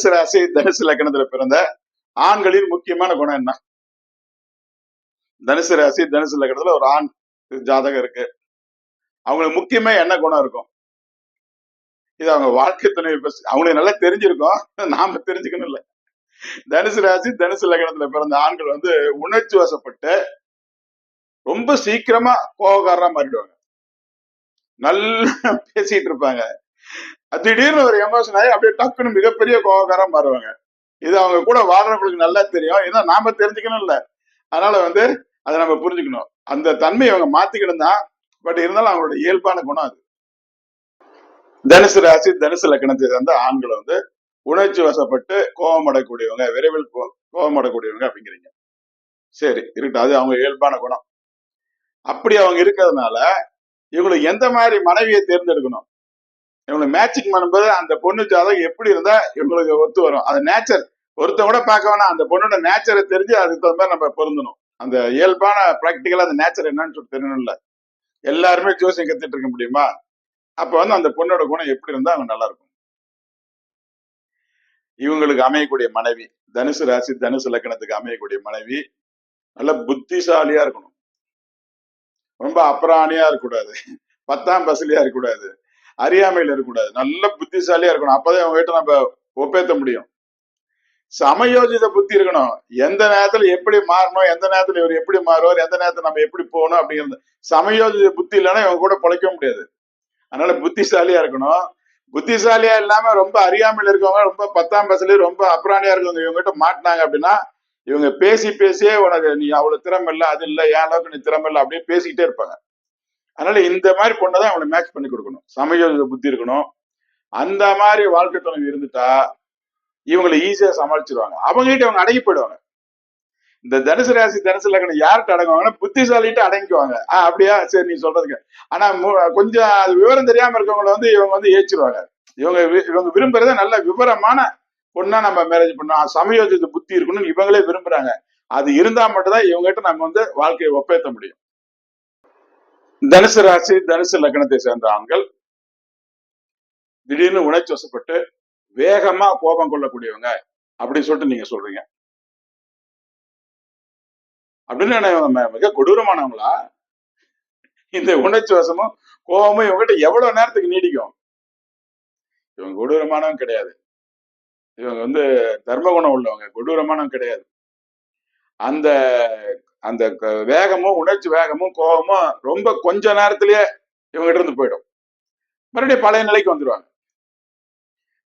தனுசு ராசி தனுசு லக்னத்துல பிறந்த ஆண்களின் முக்கியமான குணம் என்ன? தனுசு ராசி தனுசு லக்னத்துல ஒரு ஆண் ஜாதகம் இருக்கு. அவங்களுக்கு முக்கியமா என்ன குணம் இருக்கும்? இது அவங்க வாழ்க்கை துணை அவங்களுக்கு நல்லா தெரிஞ்சிருக்கும். நாம தெரிஞ்சுக்கணும் இல்லை. தனுசு ராசி தனுசு லக்னத்துல பிறந்த ஆண்கள் வந்து உணர்ச்சி வசப்பட்டு ரொம்ப சீக்கிரமா கோபக்காரரா மாறிடுவாங்க. நல்லா பேசிட்டு இருப்பாங்க. திடீர்னு ஒரு எமோஷன் ஆகி அப்படியே டக்குன்னு மிகப்பெரிய கோபக்காரம் மாறுவாங்க. இது அவங்க கூட வாழ்றவங்களுக்கு நல்லா தெரியும். ஏன்னா நாம தெரிஞ்சுக்கணும் இல்ல. அதனால வந்து அதை நம்ம புரிஞ்சுக்கணும். அந்த தன்மையை அவங்க மாத்திக்கணும் தான் பட் இருந்தாலும் அவங்களோட இயல்பான குணம் அது. தனுசு ராசி தனுசு லக்கணத்தை சேர்ந்த ஆண்களை வந்து உணர்ச்சி வசப்பட்டு கோபமடக்கூடியவங்க விரைவில் கோபமடக்கூடியவங்க அப்படிங்கிறீங்க. சரி இருக்கட்டும். அது அவங்க இயல்பான குணம். அப்படி அவங்க இருக்கிறதுனால இவங்களுக்கு எந்த மாதிரி மனைவியை தேர்ந்தெடுக்கணும்? இவங்களுக்கு மேட்சிங் பண்ணும்போது அந்த பொண்ணு ஜாதகம் எப்படி இருந்தா இவங்களுக்கு ஒத்து வரும். அது நேச்சர் ஒருத்த கூட பார்க்க வேணாம். அந்த பொண்ணோட நேச்சரை தெரிஞ்சு அதுக்கு தகுந்த மாதிரி நம்ம பொருந்தணும். அந்த இயல்பான ப்ராக்டிக்கலா அந்த நேச்சர் என்னன்னு சொல்லி தெரியணும்ல. எல்லாருமே ஜோசியம் கத்துட்டு இருக்க முடியுமா? அப்ப வந்து அந்த பொண்ணோட குணம் எப்படி இருந்தா அவங்க நல்லா இருக்கும். இவங்களுக்கு அமையக்கூடிய மனைவி தனுசு ராசி தனுசு லக்கணத்துக்கு அமையக்கூடிய மனைவி நல்ல புத்திசாலியா இருக்கணும். ரொம்ப அப்ராணியா இருக்கக்கூடாது. பத்தாம் பசலியா இருக்கக்கூடாது. அறியாமையில இருக்கக்கூடாது. நல்ல புத்திசாலியா இருக்கணும். அப்பதான் அவங்க கிட்ட நம்ம ஒப்பேத்த முடியும். சமயோஜித புத்தி இருக்கணும். எந்த நேரத்துல எப்படி மாறணும் எந்த நேரத்துல இவர் எப்படி மாறுவார் எந்த நேரத்துல நம்ம எப்படி போகணும் அப்படிங்கிறது. சமயோஜித புத்தி இல்லைன்னா இவங்க கூட பிழைக்க முடியாது. அதனால புத்திசாலியா இருக்கணும். புத்திசாலியா இல்லாம ரொம்ப அறியாமல் இருக்கவங்க ரொம்ப பத்தாம் பசலி ரொம்ப அப்புறாணியா இருக்கவங்க இவங்க கிட்ட மாட்டினாங்க அப்படின்னா இவங்க பேசி பேசியே உனக்கு நீ அவ்வளவு திறமை இல்லை அது இல்லை ஏன் அளவுக்கு நீ திறமை இல்லை அப்படியே பேசிக்கிட்டே இருப்பாங்க. அதனால இந்த மாதிரி பொண்ணை அவங்களை மேட்ச் பண்ணி கொடுக்கணும். சமயோஜித புத்தி இருக்கணும். அந்த மாதிரி வாழ்க்கை துணை இருந்துட்டா இவங்களை ஈஸியா சமாளிச்சிருவாங்க. அவங்க கிட்ட அடங்கி போயிடுவாங்க இந்த தனுசு ராசி தனுசு லக்னம் யார்கிட்ட அடங்குவாங்கன்னா புத்திசாலிட்டு அடங்கிக்குவாங்க. ஆஹ் அப்படியா? சரி நீ சொல்றதுக்கு. ஆனா மு- கொஞ்சம் அது விவரம் தெரியாம இருக்கவங்களை வந்து இவங்க வந்து ஏச்சிருவாங்க. இவங்க வி- இவங்க விரும்புறத நல்ல விவரமான பொண்ணா நம்ம மேரேஜ் பண்ணோம் சமயோஜித புத்தி இருக்கணும்னு இவங்களே விரும்புறாங்க. அது இருந்தா மட்டும்தான் இவங்ககிட்ட நம்ம வந்து வாழ்க்கையை ஒப்பேற்ற முடியும். தனுசு ராசி தனுசு லக்னத்தை சேர்ந்த ஆண்கள் திடீர்னு உணர்ச்சி வசப்பட்டு வேகமா கோபம் கொள்ளக்கூடியவங்க அப்படின்னு சொல்லிட்டு நீங்க சொல்றீங்க. அப்படின்னு என்ன இவங்க மிக கொடூரமானவங்களா? இந்த உணர்ச்சி வசமும் கோபமும் இவங்ககிட்ட எவ்வளவு நேரத்துக்கு நீடிக்கும்? இவங்க கொடூரமானவங்க கிடையாது. இவங்க வந்து தர்ம குணம் உள்ளவங்க கொடூரமானவங்க கிடையாது. அந்த அந்த க- வேகமும் உணர்ச்சி வேகமும் கோபமும் ரொம்ப கொஞ்ச நேரத்திலேயே இவங்ககிட்ட இருந்து போயிடும். மறுபடியும் பழைய நிலைக்கு வந்துடுவாங்க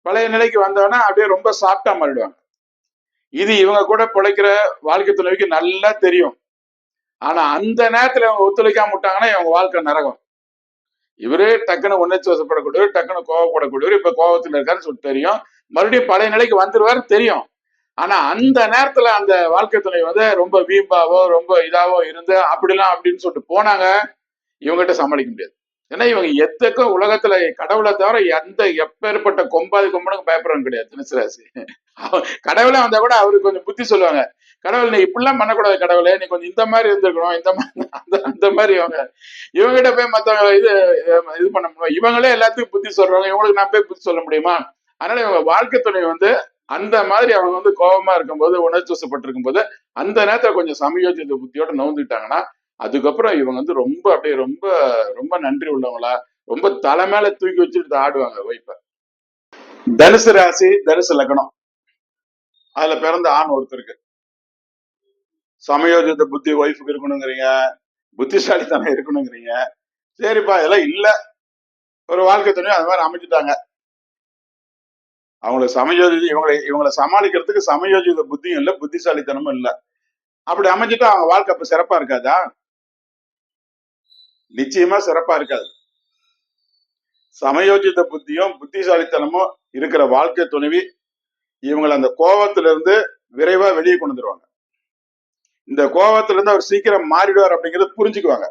பழைய நிலைக்கு வந்தோன்னா அப்படியே ரொம்ப சாப்பிட்டா மாறிடுவாங்க. இது இவங்க கூட பிழைக்கிற வாழ்க்கை துணைவிக்கு நல்லா தெரியும். ஆனா அந்த நேரத்துல இவங்க ஒத்துழைக்காம விட்டாங்கன்னா இவங்க வாழ்க்கை நரகம். இவரே டக்குன்னு உணர்ச்சி வசப்படக்கூடியவர் டக்குன்னு கோவப்படக்கூடியவர் இப்ப கோபத்துல இருக்காருன்னு சொல்லிட்டு தெரியும். மறுபடியும் பழைய நிலைக்கு வந்துருவாரு தெரியும். ஆனா அந்த நேரத்துல அந்த வாழ்க்கை துணை வந்து ரொம்ப வீம்பாவோ ரொம்ப இதாவோ இருந்து அப்படிலாம் அப்படின்னு சொல்லிட்டு போனாங்க இவங்ககிட்ட சமாளிக்க முடியாது. ஏன்னா இவங்க எத்தக்கும் உலகத்துல கடவுளை தவிர எந்த எப்பேற்பட்ட கொம்பாதி கொம்பனுக்கும் பயப்படுறவங்க கிடையாது தனுசு கடவுளே வந்தா கூட அவருக்கு கொஞ்சம் புத்தி சொல்லுவாங்க. கடவுள் நீ இப்படிலாம் பண்ணக்கூடாது கடவுளே நீ கொஞ்சம் இந்த மாதிரி இருந்திருக்கணும் இந்த மாதிரி அந்த அந்த மாதிரி இவங்க. இவங்ககிட்ட போய் மத்தவங்க இது இது பண்ண முடியும்? இவங்களே எல்லாத்துக்கும் புத்தி சொல்றாங்க இவங்களுக்கு நான் போய் புத்தி சொல்ல முடியுமா? அதனால இவங்க வாழ்க்கை துணை வந்து அந்த மாதிரி அவங்க வந்து கோபமா இருக்கும்போது உணர்ச்சி வசப்பட்டிருக்கும் போது அந்த நேரத்துல கொஞ்சம் சமயோஜித புத்தியோட நவுந்துட்டாங்கன்னா அதுக்கப்புறம் இவங்க வந்து ரொம்ப அப்படியே ரொம்ப ரொம்ப நன்றி உள்ளவங்களா ரொம்ப தலை மேல தூக்கி வச்சுட்டு ஆடுவாங்க வைப்ப தனுசு ராசி தனுசு லக்னம். அதுல பிறந்த ஆண் ஒருத்தருக்கு. சமயோஜித புத்தி ஒய்ஃபுக்கு இருக்கணுங்கிறீங்க புத்திசாலித்தனம் இருக்கணுங்கிறீங்க. சரிப்பா இதெல்லாம் இல்ல. ஒரு வாழ்க்கை துணையும் அது மாதிரி அமைச்சிட்டாங்க அவங்கள சமயோஜித இவங்களை இவங்களை சமாளிக்கிறதுக்கு சமயோஜித புத்தியும் இல்ல புத்திசாலித்தனமும் இல்ல. அப்படி அமைஞ்சிட்டா அவங்க வாழ்க்கை அப்ப சிறப்பா இருக்காதா? நிச்சயமா சிறப்பா இருக்காது. சமயோஜித புத்தியும் புத்திசாலித்தனமும் இருக்கிற வாழ்க்கை துணைவி இவங்களை அந்த கோபத்திலிருந்து விரைவா வெளியே கொண்டு வந்துருவாங்க. இந்த கோபத்திலிருந்து அவர் சீக்கிரம் மாறிடுவார் அப்படிங்கறத புரிஞ்சுக்குவாங்க.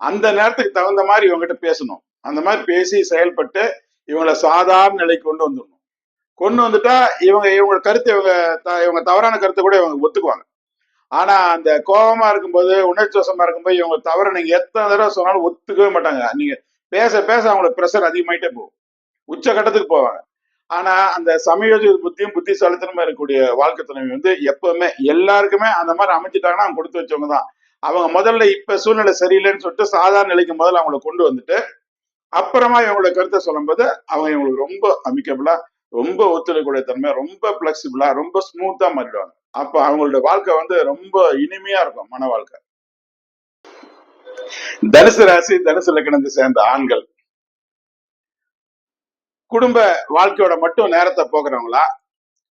அந்த நேரத்துக்கு தகுந்த மாதிரி இவங்ககிட்ட பேசணும். அந்த மாதிரி பேசி செயல்பட்டு இவங்களை சாதாரண நிலைக்கு கொண்டு வந்துடணும் கொண்டு வந்துட்டா இவங்க இவங்க கருத்து இவங்க த- இவங்க தவறான கருத்தை கூட இவங்க ஒத்துக்குவாங்க. ஆனா அந்த கோபமா இருக்கும்போது உணர்ச்சி வசமா இருக்கும்போது இவங்க தவறு நீங்க எத்தனை தடவை சொன்னாலும் ஒத்துக்கவே மாட்டாங்க. நீங்க பேச பேச அவங்களுக்கு ப்ரெஷர் அதிகமாயிட்டே போகும். உச்ச கட்டத்துக்கு போவாங்க. ஆனா அந்த சமயோஜித புத்தியும் புத்திசாலித்தனமா இருக்கக்கூடிய வாழ்க்கை துணை வந்து எப்பவுமே எல்லாருக்குமே அந்த மாதிரி அமைச்சிட்டாங்கன்னா அவங்க கொடுத்து வச்சவங்க தான். அவங்க முதல்ல இப்ப சூழ்நிலை சரியில்லைன்னு சொல்லிட்டு சாதாரண நிலைக்கு முதல்ல அவங்கள கொண்டு வந்துட்டு அப்புறமா இவங்களோட கருத்தை சொல்லும்போது அவங்க இவங்களுக்கு ரொம்ப அமிக்கபிளா ரொம்ப ஒத்துழைக்கூடிய தன்மை ரொம்ப பிளெக்சிபிளா ரொம்ப ஸ்மூத்தா மாறிடுவாங்க. அப்ப அவங்களோட வாழ்க்கை வந்து ரொம்ப இனிமையா இருக்கும் மன வாழ்க்கை. தனுசு ராசி தனுசு லக்கணத்தை சேர்ந்த ஆண்கள். குடும்ப வாழ்க்கையோட மட்டும் நேரத்தை போக்குறவங்களா?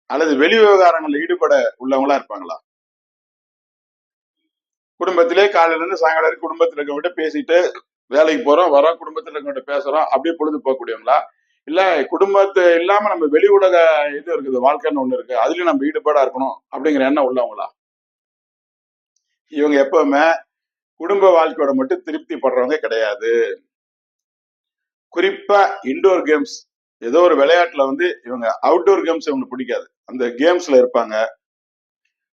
அல்லது வெளி விவகாரங்கள்ல ஈடுபட உள்ளவங்களா இருப்பாங்களா? குடும்பத்திலே காலையில இருந்து சாயங்காலம் வரைக்கும் குடும்பத்தில் இருக்கவங்ககிட்ட பேசிட்டு வேலைக்கு போறோம் வரோம் குடும்பத்துல இருக்கவங்கிட்ட பேசுறோம் அப்படியே பொழுது போகக்கூடியவங்களா இல்ல குடும்பத்து இல்லாம நம்ம வெளி உலக இது இருக்குது வாழ்க்கைன்னு ஒண்ணு இருக்கு. அதுலயும் நம்ம ஈடுபாடா இருக்கணும் அப்படிங்கிற எண்ணம் உள்ளவங்களா? இவங்க எப்பவுமே குடும்ப வாழ்க்கையோட மட்டும் திருப்தி படுறவங்க கிடையாது. குறிப்பா இன்டோர் கேம்ஸ் ஏதோ ஒரு விளையாட்டுல வந்து இவங்க அவுட்டோர் கேம்ஸ் இவங்களுக்கு பிடிக்காது. அந்த கேம்ஸ்ல இருப்பாங்க.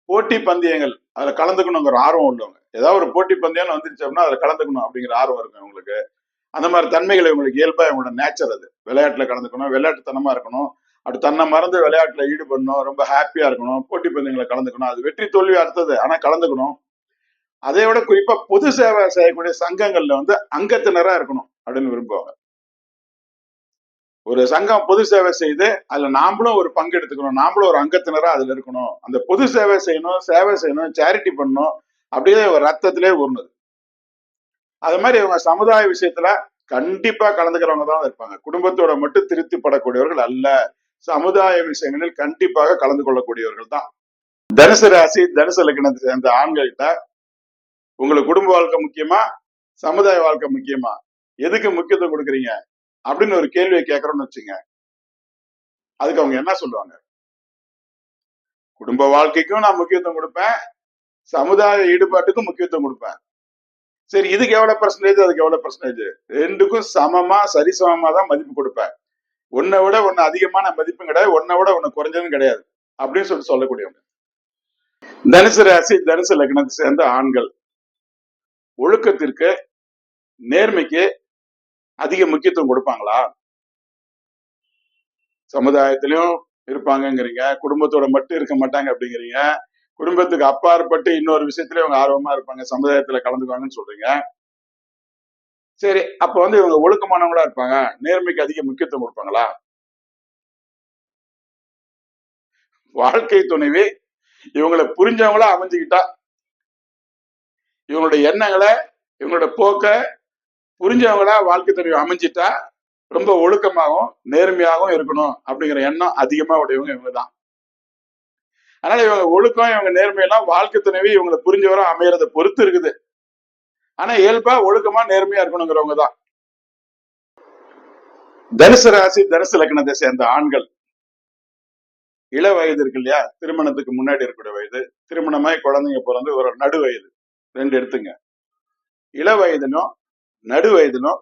போட்டி பந்தயங்கள் அதுல கலந்துக்கணுங்கிற ஆர்வம் உள்ளவங்க. ஏதாவது ஒரு போட்டி பந்தயம்னு வந்துருச்சு அப்படின்னா அதுல கலந்துக்கணும் அப்படிங்கிற ஆர்வம் இருக்கும் இவங்களுக்கு. அந்த மாதிரி தன்மைகள் இவங்களுக்கு இயல்பா இவங்களோட நேச்சர் அது. விளையாட்டுல கலந்துக்கணும் விளையாட்டுத்தனமா இருக்கணும். அப்படி தன்னை மறந்து விளையாட்டுல ஈடுபடணும் ரொம்ப ஹாப்பியா இருக்கணும் போட்டி பந்தயங்களை கலந்துக்கணும். அது வெற்றி தோல்வி அடுத்தது ஆனா கலந்துக்கணும். அதை விட குறிப்பா பொது சேவை செய்யக்கூடிய சங்கங்கள்ல வந்து அங்கத்தினரா இருக்கணும் அப்படின்னு விரும்புவாங்க. ஒரு சங்கம் பொது சேவை செய்து அதுல நாமளும் ஒரு பங்கு எடுத்துக்கணும் நாமளும் ஒரு அங்கத்தினரா அதுல இருக்கணும். அந்த பொது சேவை செய்யணும் சேவை செய்யணும் சேரிட்டி பண்ணணும் அப்படியே ஒரு ரத்தத்திலே ஊர்னது அது மாதிரி இவங்க சமுதாய விஷயத்துல கண்டிப்பா கலந்துக்கிறவங்க தான் இருப்பாங்க. குடும்பத்தோட மட்டும் திருப்தி படக்கூடியவர்கள் அல்ல. சமுதாய விஷயங்களில் கண்டிப்பாக கலந்து கொள்ளக்கூடியவர்கள் தான். தனுசு ராசி தனுசு லக்னத்தை சேர்ந்த ஆண்கள்கிட்ட உங்களுக்கு குடும்ப வாழ்க்கை முக்கியமா? சமுதாய வாழ்க்கை முக்கியமா? எதுக்கு முக்கியத்துவம் கொடுக்குறீங்க? அப்படின்னு ஒரு கேள்வியை கேட்கறோம்னு வச்சுங்க. அதுக்கு அவங்க என்ன சொல்லுவாங்க? குடும்ப வாழ்க்கைக்கும் நான் முக்கியத்துவம் கொடுப்பேன். சமுதாய ஈடுபாட்டுக்கும் முக்கியத்துவம் கொடுப்பேன். சரி இதுக்கு எவ்வளவு பர்சன்டேஜ் அதுக்கு எவ்வளவு பர்சன்டேஜ் ரெண்டுக்கும் சமமா சரிசமமா தான் மதிப்பு கொடுப்பேன். உன்னை விட ஒன்னு அதிகமான மதிப்பும் கிடையாது உன்னை விட ஒன்னு குறைஞ்சதும் கிடையாது அப்படின்னு சொல்லி சொல்லக்கூடியவங்க தனுசு ராசி தனுசு லக்னத்தை சேர்ந்த ஆண்கள். ஒழுக்கத்திற்கு நேர்மைக்கு அதிக முக்கியத்துவம் கொடுப்பாங்களா? சமுதாயத்திலையும் இருப்பாங்கங்கிறீங்க குடும்பத்தோட மட்டும் இருக்க மாட்டாங்க அப்படிங்கிறீங்க குடும்பத்துக்கு அப்பாற்பட்டு இன்னொரு விஷயத்துல இவங்க ஆர்வமா இருப்பாங்க சமுதாயத்துல கலந்துக்குவாங்கன்னு சொல்றீங்க. சரி அப்ப வந்து இவங்க ஒழுக்கமானவங்களா இருப்பாங்க நேர்மைக்கு அதிக முக்கியத்துவம் கொடுப்பாங்களா? வாழ்க்கை துணைவி இவங்களை புரிஞ்சவங்களா அமைஞ்சுக்கிட்டா இவங்களுடைய எண்ணங்களை இவங்களோட போக்க புரிஞ்சவங்களா வாழ்க்கை துணைவி அமைஞ்சிட்டா ரொம்ப ஒழுக்கமாகவும் நேர்மையாகவும் இருக்கணும் அப்படிங்கிற எண்ணம் அதிகமா உடையவங்க இவங்க தான் அதனால இவங்க ஒழுக்கம் இவங்க நேர்மையெல்லாம் வாழ்க்கை துணைவி இவங்களை புரிஞ்சவரும் அமையறத பொறுத்து இருக்குது. ஆனா இயல்பா ஒழுக்கமா நேர்மையா இருக்கணுங்கிறவங்க தான். தனுசு ராசி தனுசு லக்னத்தை சேர்ந்த ஆண்கள். இள வயது இருக்கு இல்லையா? திருமணத்துக்கு முன்னாடி இருக்கக்கூடிய வயது. திருமணமாய் குழந்தைங்க பிறந்து ஒரு நடு வயது. ரெண்டு எடுத்துங்க. இள வயதினும் நடு வயதினும்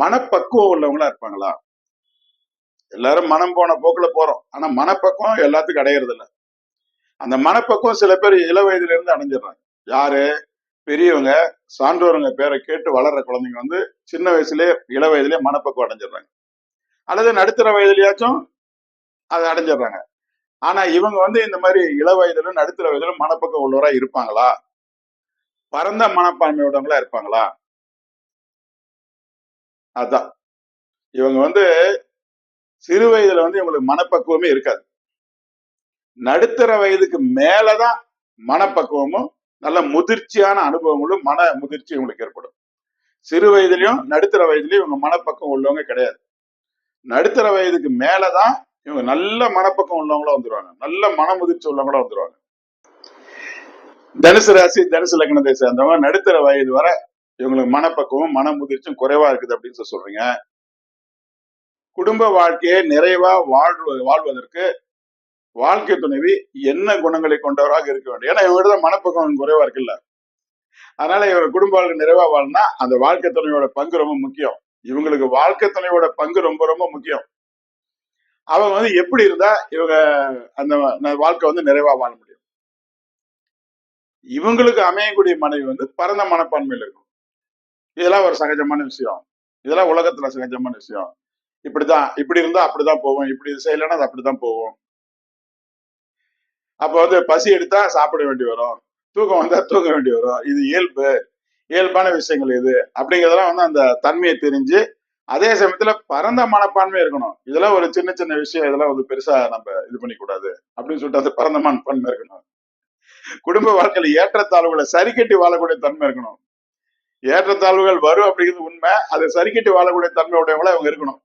மனப்பக்குவம் உள்ளவங்களா இருப்பாங்களா? எல்லாரும் மனம் போன போக்குல போறோம். ஆனா மனப்பக்குவம் எல்லாத்துக்கும் அடையிறது இல்லை அந்த மனப்பக்குவம் சில பேர் இள வயதுல இருந்து அடைஞ்சிடுறாங்க. யாரு? பெரியவங்க சான்றோருங்க பேரை கேட்டு வளர்ற குழந்தைங்க வந்து சின்ன வயசுலயே இள வயதுலயே மனப்பக்குவம் அடைஞ்சிடுறாங்க. அல்லது நடுத்தர வயதுலயாச்சும் அதை அடைஞ்சிடுறாங்க. ஆனா இவங்க வந்து இந்த மாதிரி இள வயதுல நடுத்தர வயதுல மனப்பக்கம் உள்ளவரா இருப்பாங்களா? பரந்த மனப்பான்மையுடவங்களா இருப்பாங்களா? அதான். இவங்க வந்து சிறு வயதுல வந்து இவங்களுக்கு மனப்பக்குவமே இருக்காது. நடுத்தர வயதுக்கு மேலதான் மனப்பக்குவமும் நல்ல முதிர்ச்சியான அனுபவங்களும் மன முதிர்ச்சி இவங்களுக்கு ஏற்படும். சிறு வயதுலயும் நடுத்தர வயதுலயும் இவங்க மனப்பக்கம் உள்ளவங்க கிடையாது. நடுத்தர வயதுக்கு மேலதான் இவங்க நல்ல மனப்பக்கம் உள்ளவங்களா வந்துருவாங்க. நல்ல மன முதிர்ச்சி உள்ளவங்களா வந்துருவாங்க. தனுசு ராசி தனுசு லக்னத்தை சேர்ந்தவங்க நடுத்தர வயது வரை இவங்களுக்கு மனப்பக்குவம் மன முதிர்ச்சியும் குறைவா இருக்குது அப்படின்னு சொல்லி சொல்றீங்க. குடும்ப வாழ்க்கையை நிறைவா வாழ்வு வாழ்வதற்கு வாழ்க்கை துணைவி என்ன குணங்களை கொண்டவராக இருக்க வேண்டும்? ஏன்னா இவங்க மனப்பக்கம் குறைவா இருக்குல்ல. அதனால இவர் குடும்ப வாழ்க்கை நிறைவா வாழ்னா அந்த வாழ்க்கை துணையோட பங்கு ரொம்ப முக்கியம். இவங்களுக்கு வாழ்க்கை துணையோட பங்கு ரொம்ப ரொம்ப முக்கியம். அவங்க வந்து எப்படி இருந்தா இவங்க அந்த வாழ்க்கை வந்து நிறைவா வாழ முடியும்? இவங்களுக்கு அமையக்கூடிய மனைவி வந்து பரந்த மனப்பான்மையில் இருக்கும். இதெல்லாம் ஒரு சகஜமான விஷயம். இதெல்லாம் உலகத்துல சகஜமான விஷயம். இப்படிதான் இப்படி இருந்தா அப்படிதான் போவோம். இப்படி செய்யலைன்னா அது அப்படிதான் போவோம். அப்ப வந்து பசி எடுத்தா சாப்பிட வேண்டி வரும். தூக்கம் வந்தா தூங்க வேண்டி வரும். இது இயல்பு. இயல்பான விஷயங்கள் இது. அப்படிங்கிறதெல்லாம் வந்து அந்த தன்மையை தெரிஞ்சு அதே சமயத்துல பரந்த மனப்பான்மை இருக்கணும். இதெல்லாம் ஒரு சின்ன சின்ன விஷயம். இதெல்லாம் வந்து பெருசா நம்ம இது பண்ணிக்கூடாது. அப்படின்னு சொல்லிட்டு அது பரந்த மனப்பான்மை இருக்கணும். குடும்ப வாழ்க்கையில ஏற்றத்தாழ்வுகளை சரி கட்டி வாழக்கூடிய தன்மை இருக்கணும். ஏற்றத்தாழ்வுகள் வரும் அப்படிங்கிறது உண்மை. அதை சரி கட்டி வாழக்கூடிய தன்மை உடையவங்களா அவங்க இருக்கணும்.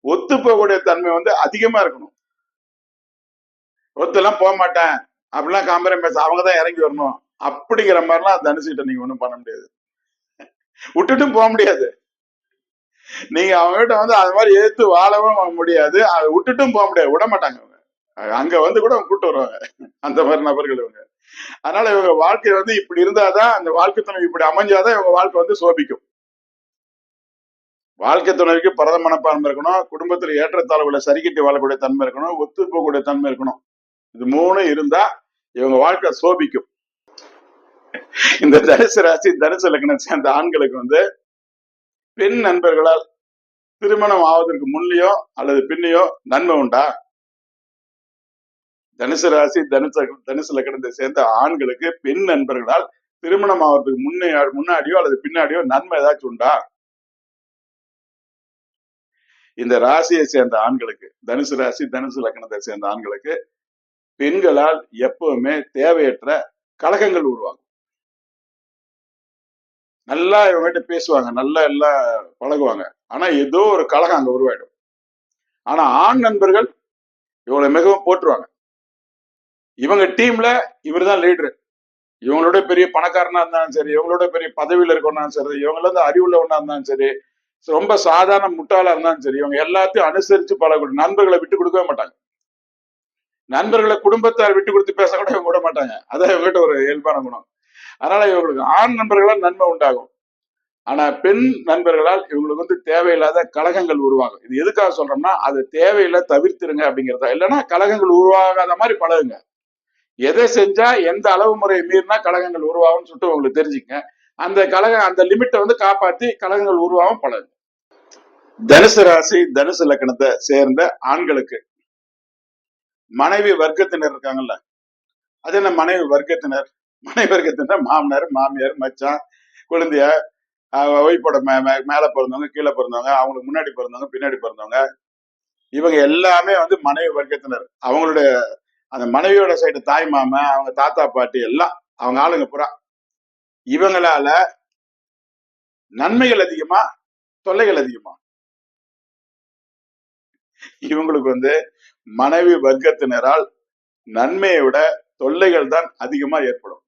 ஒத்து போகக்கூடிய தன்மை வந்து அதிகமா இருக்கணும். ஒத்துலாம் போக மாட்டேன். அப்படிலாம் காம்பரம் அவங்க தான் இறங்கி வரணும். அப்படிங்கிற மாதிரிலாம் தனுசுகிட்ட நீங்க ஒன்றும் பண்ண முடியாது. விட்டுட்டும் போக முடியாது. நீங்க அவங்க கிட்ட வந்து அது மாதிரி எதிர்த்து வாழவும் முடியாது. அதை விட்டுட்டும் போக முடியாது. விட மாட்டாங்க அவங்க அங்க வந்து கூட அவங்க கூட்டு வருவாங்க. அந்த மாதிரி நபர்கள் இவங்க. அதனால இவங்க வாழ்க்கை வந்து இப்படி இருந்தாதான் அந்த வாழ்க்கை துணை இப்படி அமைஞ்சாதான் இவங்க வாழ்க்கை வந்து சோபிக்கும். வாழ்க்கை துணைக்கு பரத மனப்பான்மை இருக்கணும். குடும்பத்துல ஏற்றத்தாழ்வுல சரிக்கட்டி வாழக்கூடிய தன்மை இருக்கணும். ஒத்து போகக்கூடிய தன்மை இருக்கணும். இது மூணு இருந்தா இவங்க வாழ்க்கை சோபிக்கும். இந்த தனுசு ராசி தனுசு லக்னம் சேர்ந்த ஆண்களுக்கு வந்து பெண் நண்பர்களால் திருமணம் ஆவதற்கு முன்னையோ அல்லது பின்னையோ நன்மை உண்டா? தனுசு ராசி தனுசு தனுசு லக்னத்தை சேர்ந்த ஆண்களுக்கு பெண் நண்பர்களால் திருமணம் ஆவதற்கு முன்னே முன்னாடியோ அல்லது பின்னாடியோ நன்மை ஏதாச்சும் உண்டா? இந்த ராசியை சேர்ந்த ஆண்களுக்கு தனுசு ராசி தனுசு லக்னத்தை சேர்ந்த ஆண்களுக்கு பெண்களால் எப்பவுமே தேவையற்ற கழகங்கள் உருவாகும். நல்லா இவங்ககிட்ட பேசுவாங்க நல்லா எல்லாம் பழகுவாங்க. ஆனா ஏதோ ஒரு கலகம் அங்க உருவாயிடும். ஆனா ஆண் நண்பர்கள் இவங்களை மிகவும் போட்டுருவாங்க இவங்க டீம்ல இவர் தான் லீடரு. இவங்களோட பெரிய பணக்காரனா இருந்தாலும் சரி இவங்களோட பெரிய பதவியில இருக்கணும் சரி இவங்கள இருந்து அறிவுள்ள ஒண்ணா இருந்தாலும் சரி ரொம்ப சாதாரண முட்டாளா இருந்தாலும் சரி இவங்க எல்லாத்தையும் அனுசரிச்சு பழகக்கூடிய நண்பர்களை விட்டு கொடுக்கவே மாட்டாங்க. நண்பர்களை குடும்பத்தார் விட்டு கொடுத்து பேச கூட இவங்க விட மாட்டாங்க. அதான் இவங்ககிட்ட ஒரு இயல்பான குணம். அதனால இவங்களுக்கு ஆண் நண்பர்களால் நன்மை உண்டாகும். ஆனா பெண் நண்பர்களால் இவங்களுக்கு வந்து தேவையில்லாத கழகங்கள் உருவாகும். இது எதுக்காக சொல்றோம்னா அது தேவையில்லை தவிர்த்துருங்க அப்படிங்கிறதா. இல்லைன்னா கழகங்கள் உருவாகாத மாதிரி பழகுங்க. எதை செஞ்சா எந்த அளவு முறையை மீறினா கழகங்கள் உருவாகும்னு சொல்லிட்டு உங்களுக்கு தெரிஞ்சுக்கங்க அந்த கழகம் அந்த லிமிட்டை வந்து காப்பாத்தி கழகங்கள் உருவாகும் பழகுங்க. தனுசு ராசி தனுசு லக்கணத்தை சேர்ந்த ஆண்களுக்கு மனைவி வர்க்கத்தினர் இருக்காங்கல்ல. அது என்ன மனைவி வர்க்கத்தினர்? மனைவி வர்க்கத்தினர் மாமனார் மாமியார் மச்சான் குழந்தைய ஒய்ஃபோட மே மே- மேல பிறந்தவங்க கீழே பிறந்தவங்க அவங்களுக்கு முன்னாடி பிறந்தவங்க பின்னாடி பிறந்தவங்க. இவங்க எல்லாமே வந்து மனைவி வர்க்கத்தினர். அவங்களுடைய அந்த மனைவியோட சைடு தாய் மாமன் அவங்க தாத்தா பாட்டி எல்லாம் அவங்க ஆளுங்க புறா இவங்களால நன்மைகள் அதிகமா தொல்லைகள் அதிகமா. இவங்களுக்கு வந்து மனைவி வர்க்கத்தினரால் நன்மையை விட தொல்லைகள் தான் அதிகமா ஏற்படும்.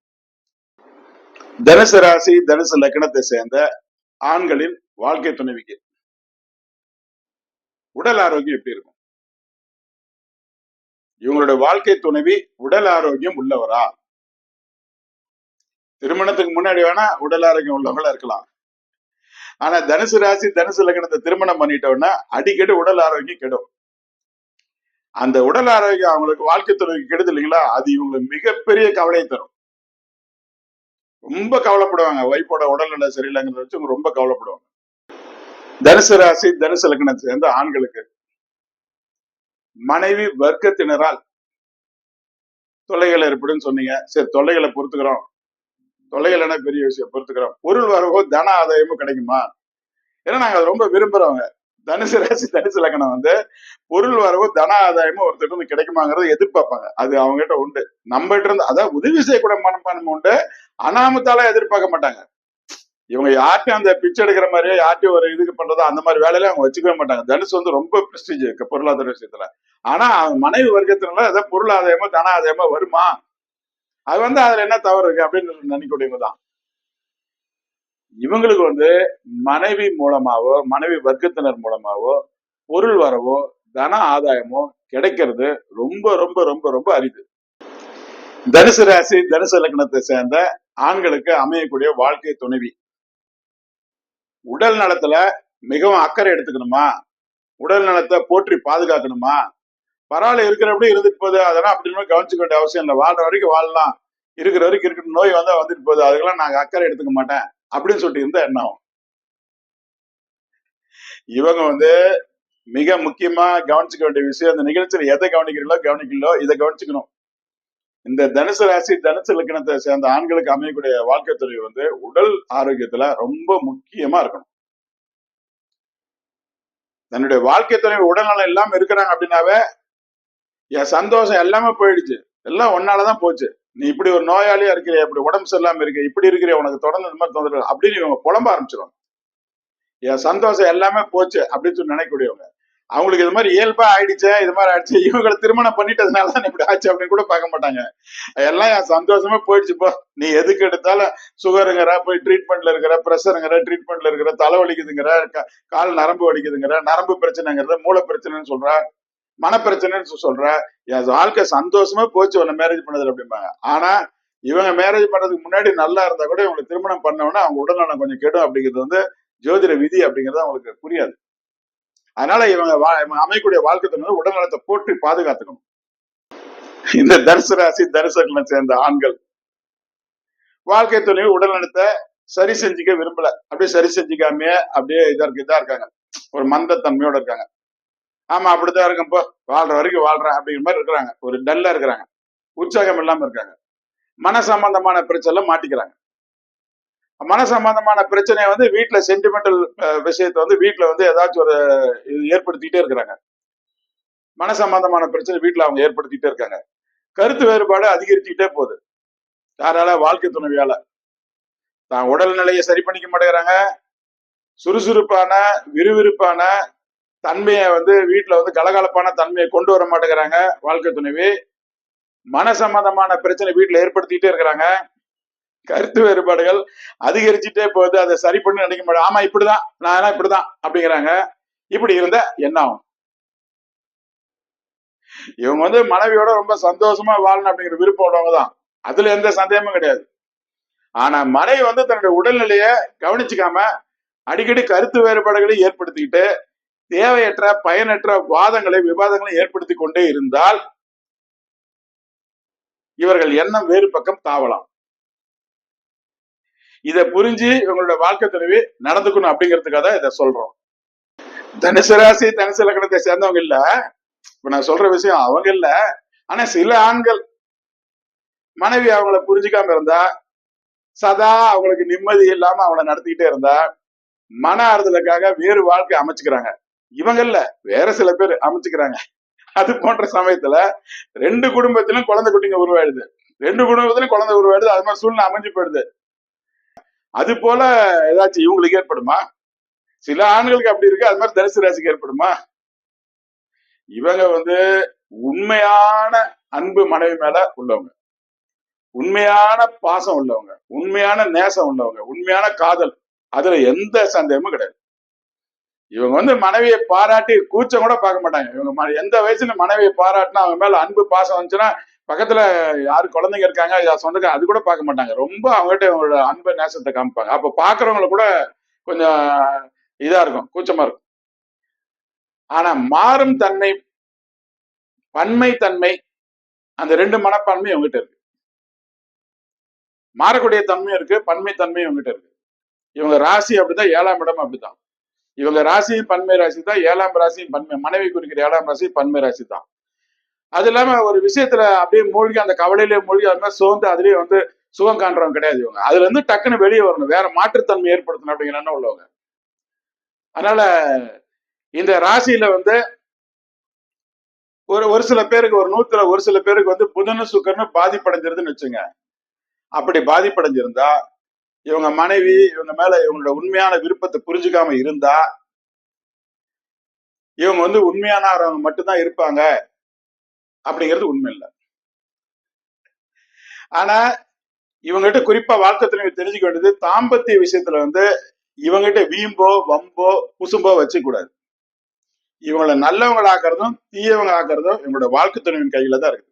தனுசு ராசி தனுசு லக்னத்தை சேர்ந்த ஆண்களின் வாழ்க்கை துணைவிக்கு. உடல் ஆரோக்கியம் எப்படி இருக்கும்? இவங்களுடைய வாழ்க்கை துணைவி உடல் ஆரோக்கியம் உள்ளவரா? திருமணத்துக்கு முன்னாடி வேணா உடல் ஆரோக்கியம் உள்ளவங்களா இருக்கலாம். ஆனா தனுசு ராசி தனுசு லக்னத்தை திருமணம் பண்ணிட்டோம்னா அடிக்கடி உடல் ஆரோக்கியம் கெடும். அந்த உடல் ஆரோக்கியம் அவங்களுக்கு வாழ்க்கை துறைக்கு கெடுது இல்லைங்களா? அது இவங்களுக்கு மிகப்பெரிய கவலையை தரும். ரொம்ப கவலைப்படுவாங்க. ஒய்ஃபோட உடல்நிலை சரியில்லைங்கிறத வச்சு ரொம்ப கவலைப்படுவாங்க. தனுசு ராசி தனுசு லக்னத்தை சேர்ந்த ஆண்களுக்கு? மனைவி வர்க்கத்தினரால் தொல்லைகள் ஏற்படும் சொன்னீங்க. சரி தொல்லைகளை பொறுத்துக்கிறோம். தொலைகள் என்ன பெரிய விஷயம்? பொறுத்துக்கிறோம். பொருள் வரவோ தன ஆதாயமும் கிடைக்குமா? ஏன்னா நாங்க அதை ரொம்ப விரும்புறவங்க. தனுசு ராசி தனுசு லக்கணம் வந்து பொருள் வரவோ தன ஆதாயமும் ஒருத்தர் இருந்து கிடைக்குமாங்கிறத எதிர்பார்ப்பாங்க. அது அவங்க கிட்ட உண்டு. நம்ம கிட்ட இருந்து அதாவது உதவி செய்யக்கூடிய மனப்பான்மை உண்டு. அனாமத்தால எதிர்பார்க்க மாட்டாங்க. இவங்க யார்ட்டையும் அந்த பிச்சை எடுக்கிற மாதிரியோ யார்ட்டையும் ஒரு இதுக்கு பண்றதோ அந்த மாதிரி வேலையில அவங்க வச்சுக்கவே மாட்டாங்க. தனுசு வந்து ரொம்ப பிரஸ்டீஜ் இருக்கு பொருளாதார விஷயத்துல. ஆனா அவங்க மனைவி வர்க்கத்தினால ஏதாவது பொருளாதாயமோ தன ஆதாயமோ வருமா? அது வந்து அதுல என்ன தவறு இருக்கு அப்படின்னு நினைக்கக்கூடியவங்க தான் இவங்களுக்கு வந்து மனைவி மூலமாவோ மனைவி வர்க்கத்தினர் மூலமாவோ பொருள் வரவோ தன ஆதாயமோ கிடைக்கிறது ரொம்ப ரொம்ப ரொம்ப ரொம்ப அரிது. தனுசு ராசி தனுசு லக்னத்தை சேர்ந்த ஆண்களுக்கு அமையக்கூடிய வாழ்க்கை துணைவி. உடல் நலத்துல மிகவும் அக்கறை எடுத்துக்கணுமா? உடல் நலத்தை போற்றி பாதுகாக்கணுமா? பரவாயில்ல இருக்கிறபடி இருந்துட்டு போகுது. அதெல்லாம் அப்படின்னு கவனிச்சுக்க வேண்டிய அவசியம் இல்லை. வாழ்ற வரைக்கும் வாழலாம். இருக்கிற வரைக்கும் இருக்கிற நோய் வந்தா வந்துட்டு போகுது. அதுக்கெல்லாம் நாங்க அக்கறை எடுத்துக்க மாட்டேன். அப்படின்னு சொல்லிட்டு இருந்தா என்ன ஆகும்? இவங்க வந்து மிக முக்கியமா கவனிச்சுக்க வேண்டிய விஷயம் இந்த நிகழ்ச்சியில எதை கவனிக்கிறீங்களோ கவனிக்கலோ இதை கவனிச்சுக்கணும். இந்த தனுசு ராசி தனுசு லக்கணத்தை சேர்ந்த ஆண்களுக்கு அமையக்கூடிய வாழ்க்கை துறை வந்து உடல் ஆரோக்கியத்துல ரொம்ப முக்கியமா இருக்கணும். தன்னுடைய வாழ்க்கை துறை உடல்நலம் இல்லாம இருக்கிறாங்க அப்படின்னாவே என் சந்தோஷம் எல்லாமே போயிடுச்சு. எல்லாம் ஒன்னாலதான் போச்சு. நீ இப்படி ஒரு நோயாளியா இருக்கிற இப்படி உடம்பு சரியில்லாம இருக்க இப்படி இருக்கிற உனக்கு தொடர்ந்து இந்த மாதிரி தொந்தரவு அப்படின்னு இவங்க புலம்ப ஆரம்பிச்சிருவாங்க. என் சந்தோஷம் எல்லாமே போச்சு அப்படின்னு சொல்லி நினைக்கக்கூடியவங்க. அவங்களுக்கு இது மாதிரி இயல்பா ஆயிடுச்சே இது மாதிரி ஆயிடுச்சு இவங்களை திருமணம் பண்ணிட்டதுனால தான் இப்படி ஆச்சு அப்படின்னு கூட பார்க்க மாட்டாங்க. எல்லாம் என் சந்தோஷமே போயிடுச்சு நீ எதுக்கு எடுத்தாலும் சுகருங்கிற போய் ட்ரீட்மெண்ட்ல இருக்கிற ப்ரெஷருங்கிற ட்ரீட்மெண்ட்ல இருக்கிற தலை வலிக்குதுங்கிற க- கால் நரம்பு வலிக்குதுங்கிற நரம்பு பிரச்சனைங்கிறத மூளை பிரச்சனைன்னு சொல்ற. மனப்பிரச்சனைன்னு சொல்ற என் வாழ்க்கை சந்தோஷமா போச்சு உன்னை மேரேஜ் பண்ணதுல அப்படிம்பாங்க. ஆனா இவங்க மேரேஜ் பண்றதுக்கு முன்னாடி நல்லா இருந்தா கூட இவங்களுக்கு திருமணம் பண்ண அவங்க உடல்நலம் கொஞ்சம் கெடும் அப்படிங்கிறது வந்து ஜோதிட விதி அப்படிங்கிறது அவங்களுக்கு புரியாது. அதனால இவங்க வா- அமையக்கூடிய வாழ்க்கை துணை உடல்நலத்தை போற்றி பாதுகாத்துக்கணும். இந்த தரிசு ராசி தனுசங்களை சேர்ந்த ஆண்கள். வாழ்க்கை துணையில் உடல்நலத்தை சரி செஞ்சுக்க விரும்பல. அப்படியே சரி செஞ்சுக்காமயே அப்படியே இதா இருக்கு இதா இருக்காங்க. ஒரு மந்தத்தன்மையோட இருக்காங்க. ஆமா அப்படித்தான் இருக்கும். இப்போ வாழ்ற வரைக்கும் வாழ்றேன் அப்படிங்கிற மாதிரி இருக்கிறாங்க. ஒரு டல்லா இருக்கிறாங்க. உற்சாகம் இல்லாம இருக்காங்க. மன சம்பந்தமான பிரச்சனை மாட்டிக்கிறாங்க. மன சம்பந்தமான பிரச்சனையை வந்து வீட்டுல சென்டிமெண்டல் விஷயத்தை வந்து வீட்டுல வந்து ஏதாச்சும் ஒரு இது ஏற்படுத்திக்கிட்டே இருக்கிறாங்க. மன சம்பந்தமான பிரச்சனை வீட்டுல அவங்க ஏற்படுத்திக்கிட்டே இருக்காங்க. கருத்து வேறுபாடு அதிகரிச்சுக்கிட்டே போகுது. யாரால வாழ்க்கை துணைவியால? தான் உடல்நிலையை சரி பண்ணிக்க மாட்டேங்கிறாங்க. சுறுசுறுப்பான விறுவிறுப்பான தன்மையை வந்து வீட்டில் வந்து கலகலப்பான தன்மையை கொண்டு வர மாட்டேங்கிறாங்க வாழ்க்கை துணைவி. மன சம்பந்தமான பிரச்சனை வீட்டில் ஏற்படுத்திக்கிட்டே இருக்கிறாங்க. கருத்து வேறுபாடுகள் அதிகரிச்சுட்டே போகுது. அதை சரி பண்ணி நினைக்க மாட்டேன். ஆமா இப்படிதான். நான் எல்லாம் இப்படிதான் அப்படிங்கிறாங்க. இப்படி இருந்தா என்ன ஆகும்? இவங்க வந்து மனைவியோட ரொம்ப சந்தோஷமா வாழணும் அப்படிங்கிற விருப்பம் உள்ளவங்க தான். அதுல எந்த சந்தேகமும் கிடையாது. ஆனா மனைவி வந்து தன்னுடைய உடல்நிலையை கவனிச்சுக்காம அடிக்கடி கருத்து வேறுபாடுகளை ஏற்படுத்திக்கிட்டு தேவையற்ற பயனற்ற வாதங்களை விவாதங்களை ஏற்படுத்தி கொண்டே இருந்தால் இவர்கள் எண்ணம் வேறு பக்கம் தாவலாம். இதை புரிஞ்சு இவங்களோட வாழ்க்கை துணைவி நடந்துக்கணும் அப்படிங்கிறதுக்காக தான் இதை சொல்றோம். தனுசு ராசி தனுசு லக்கணத்தை சேர்ந்தவங்க இல்ல. இப்ப நான் சொல்ற விஷயம் அவங்க இல்ல. ஆனா சில ஆண்கள் மனைவி அவங்கள புரிஞ்சுக்காம இருந்தா சதா அவங்களுக்கு நிம்மதி இல்லாம அவங்கள நடத்திக்கிட்டே இருந்தா மன ஆறுதலுக்காக வேறு வாழ்க்கை அமைச்சுக்கிறாங்க. இவங்க இல்ல வேற சில பேர் அமைச்சுக்கிறாங்க. அது போன்ற சமயத்துல ரெண்டு குடும்பத்திலும் குழந்தை குட்டிங்க உருவாயிடுது. ரெண்டு குடும்பத்திலும் குழந்தை உருவாயிடுது அது மாதிரி சூழ்நிலை அமைஞ்சு போயிடுது. அது போல ஏதாச்சும் இவங்களுக்கு ஏற்படுமா? சில ஆண்களுக்கு அப்படி இருக்கு அது மாதிரி தனுசு ராசிக்கு ஏற்படுமா? இவங்க வந்து உண்மையான அன்பு மனைவி மேல உள்ளவங்க. உண்மையான பாசம் உள்ளவங்க. உண்மையான நேசம் உள்ளவங்க. உண்மையான காதல். அதுல எந்த சந்தேகமும் கிடையாது. இவங்க வந்து மனைவியை பாராட்டி கூச்சம் கூட பார்க்க மாட்டாங்க. இவங்க எந்த வயசுல மனைவியை பாராட்டினா அவங்க மேல அன்பு பாசம் வந்துச்சுன்னா பக்கத்துல யாரு குழந்தைங்க இருக்காங்க யார் அது கூட பார்க்க மாட்டாங்க. ரொம்ப அவங்ககிட்ட அவங்களோட அன்பை நேசத்தை காமிப்பாங்க. அப்ப பாக்குறவங்கள கூட கொஞ்சம் இதா இருக்கும் கூச்சமா இருக்கும். ஆனா மாறும் தன்மை பன்மை தன்மை அந்த ரெண்டு மனப்பான்மை இவங்ககிட்ட இருக்கு. மாறக்கூடிய தன்மையும் இருக்கு பன்மை தன்மையும் இவங்ககிட்ட இருக்கு. இவங்க ராசி அப்படிதான் ஏழாம் இடம் அப்படிதான். இவங்க ராசியும் பன்மை ராசி தான் ஏழாம் ராசியும் பன்மை. மனைவி குறிக்கிற ஏழாம் ராசி பன்மை ராசி தான் அது இல்லாம ஒரு விஷயத்துல அப்படியே மூழ்கி அந்த கவலையிலே மூழ்கி அது மாதிரி சோர்ந்து அதுலயே வந்து சுகம் காண்றவங்க கிடையாது இவங்க. அதுல இருந்து டக்குன்னு வெளியே வரணும். வேற மாற்றுத்தன்மை ஏற்படுத்தணும் அப்படிங்கிற எண்ணம் உள்ளவங்க. அதனால இந்த ராசியில வந்து ஒரு ஒரு சில பேருக்கு ஒரு நூத்துல ஒரு சில பேருக்கு வந்து புதனு சுக்கர்னு பாதிப்படைஞ்சிருதுன்னு வச்சுங்க. அப்படி பாதிப்படைஞ்சிருந்தா இவங்க மனைவி இவங்க மேல இவங்களோட உண்மையான விருப்பத்தை புரிஞ்சுக்காம இருந்தா இவங்க வந்து உண்மையானவங்க மட்டும்தான் இருப்பாங்க அப்படிங்கிறது உண்மை இல்லை. ஆனா இவங்ககிட்ட குறிப்பா வாழ்க்கை துணைவை தெரிஞ்சுக்க வேண்டியது தாம்பத்திய விஷயத்துல வந்து இவங்ககிட்ட வீம்போ வம்போ குசும்போ வச்சுக்க கூடாது. இவங்களை நல்லவங்களாக்குறதும் தீயவங்க ஆக்குறதும் இவங்களோட வாழ்க்கை துணைவின் கையில தான் இருக்கு